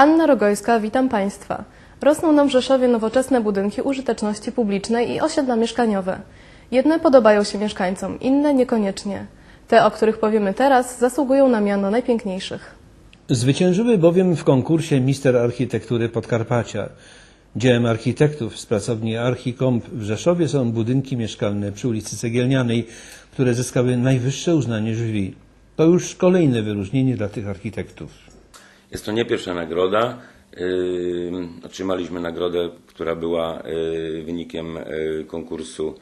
Anna Rogojska, witam Państwa. Rosną nam w Rzeszowie nowoczesne budynki użyteczności publicznej i osiedla mieszkaniowe. Jedne podobają się mieszkańcom, inne niekoniecznie. Te, o których powiemy teraz, zasługują na miano najpiękniejszych. Zwyciężyły bowiem w konkursie Mister Architektury Podkarpacia. Dziełem architektów z pracowni Archikomp w Rzeszowie są budynki mieszkalne przy ulicy Cegielnianej, które zyskały najwyższe uznanie jury. To już kolejne wyróżnienie dla tych architektów. Jest to nie pierwsza nagroda. Yy, Otrzymaliśmy nagrodę, która była yy, wynikiem yy, konkursu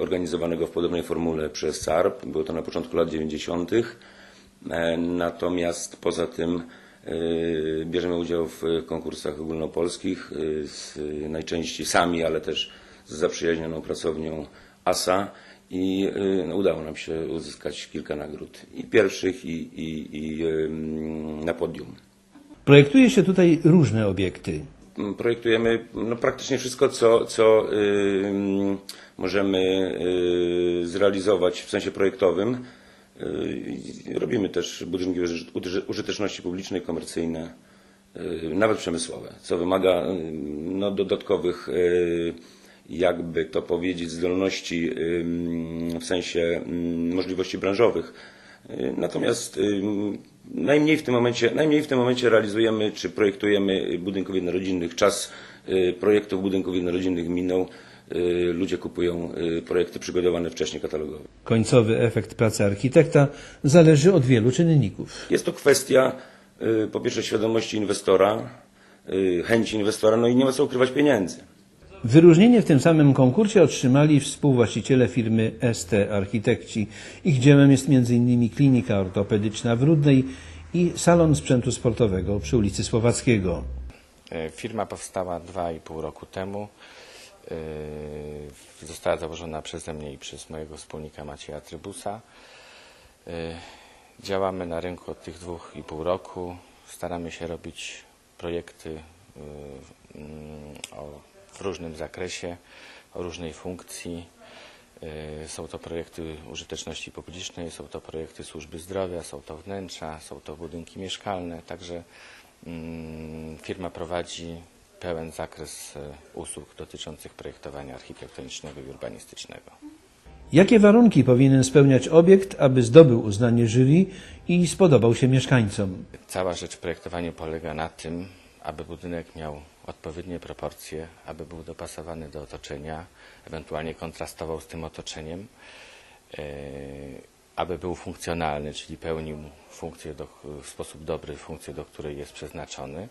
organizowanego w podobnej formule przez SARP. Było to na początku lat 90. E, Natomiast poza tym bierzemy udział w konkursach ogólnopolskich, najczęściej sami, ale też z zaprzyjaźnioną pracownią ASA i no, udało nam się uzyskać kilka nagród i pierwszych i, i, i na podium. Projektuje się tutaj różne obiekty. Mm, Projektujemy no, praktycznie wszystko, co, co yy, możemy yy, zrealizować w sensie projektowym. Yy, robimy też budynki uży- uży- użyteczności publicznej, komercyjne, yy, nawet przemysłowe, co wymaga yy, no, dodatkowych, yy, jakby to powiedzieć, zdolności w sensie możliwości branżowych. Natomiast najmniej w tym momencie, najmniej w tym momencie realizujemy czy projektujemy budynków jednorodzinnych. Czas yy, projektów budynków jednorodzinnych minął. Yy, Ludzie kupują yy, projekty przygotowane wcześniej katalogowe. Końcowy efekt pracy architekta zależy od wielu czynników. Jest to kwestia y, po pierwsze świadomości inwestora, y, chęci inwestora, no i nie ma co ukrywać pieniędzy. Wyróżnienie w tym samym konkursie otrzymali współwłaściciele firmy ST Architekci. Ich dziełem jest m.in. klinika ortopedyczna w Rudnej i salon sprzętu sportowego przy ulicy Słowackiego. E, Firma powstała 2,5 roku temu. E, Została założona przeze mnie i przez mojego wspólnika Macieja Trybusa. E, Działamy na rynku od tych dwóch i pół roku. Staramy się robić projekty mm, o, w różnym zakresie, o różnej funkcji. E, Są to projekty użyteczności publicznej, są to projekty służby zdrowia, są to wnętrza, są to budynki mieszkalne. Także mm, firma prowadzi pełen zakres e, usług dotyczących projektowania architektonicznego i urbanistycznego. Jakie warunki powinien spełniać obiekt, aby zdobył uznanie jury i spodobał się mieszkańcom? Cała rzecz projektowania polega na tym, aby budynek miał odpowiednie proporcje, aby był dopasowany do otoczenia, ewentualnie kontrastował z tym otoczeniem, e, aby był funkcjonalny, czyli pełnił funkcję do, w sposób dobry, funkcję, do której jest przeznaczony.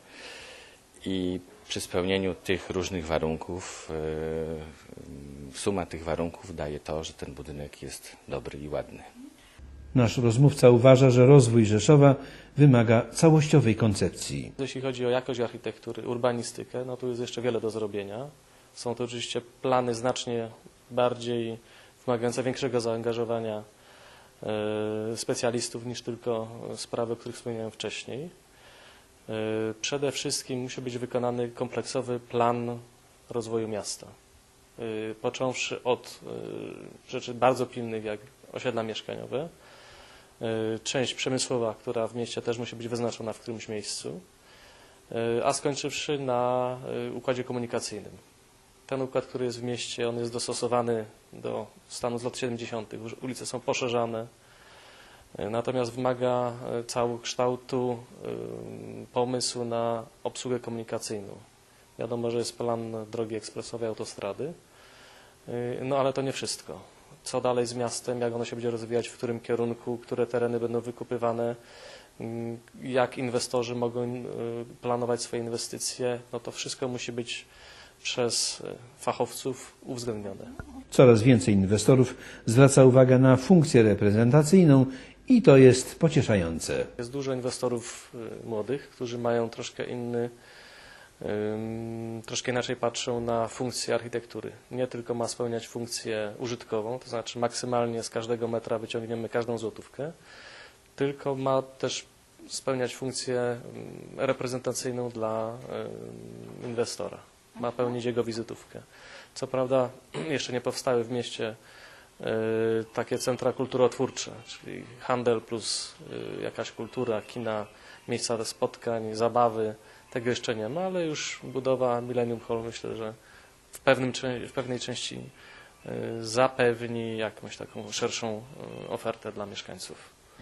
I przy spełnieniu tych różnych warunków, e, suma tych warunków daje to, że ten budynek jest dobry i ładny. Nasz rozmówca uważa, że rozwój Rzeszowa wymaga całościowej koncepcji. Jeśli chodzi o jakość architektury, urbanistykę, no tu jest jeszcze wiele do zrobienia. Są to oczywiście plany znacznie bardziej wymagające większego zaangażowania e, specjalistów niż tylko sprawy, o których wspomniałem wcześniej. E, Przede wszystkim musi być wykonany kompleksowy plan rozwoju miasta. E, Począwszy od rzeczy bardzo pilnych, jak osiedla mieszkaniowe, część przemysłowa, która w mieście też musi być wyznaczona w którymś miejscu, e, a skończywszy na e, układzie komunikacyjnym. Ten układ, który jest w mieście, on jest dostosowany do stanu z lat 70. Już Ulice są poszerzane, e, natomiast wymaga e, całokształtu e, pomysłu na obsługę komunikacyjną. Wiadomo, że jest plan drogi ekspresowej, autostrady, e, no ale to nie wszystko. Co dalej z miastem, jak ono się będzie rozwijać, w którym kierunku, które tereny będą wykupywane, mm, jak inwestorzy mogą y, planować swoje inwestycje, no to wszystko musi być przez y, fachowców uwzględnione. Coraz więcej inwestorów zwraca uwagę na funkcję reprezentacyjną i to jest pocieszające. Jest dużo inwestorów y, młodych, którzy mają troszkę inny, troszkę inaczej patrzą na funkcję architektury. Nie tylko ma spełniać funkcję użytkową, to znaczy maksymalnie z każdego metra wyciągniemy każdą złotówkę, tylko ma też spełniać funkcję reprezentacyjną dla inwestora. Ma pełnić jego wizytówkę. Co prawda jeszcze nie powstały w mieście y, takie centra kulturotwórcze, czyli handel plus y, jakaś kultura, kina, miejsca do spotkań, zabawy. Tego jeszcze nie ma, ale już budowa Millennium Hall myślę, że w, pewnym, w pewnej części y, zapewni jakąś taką szerszą y, ofertę dla mieszkańców.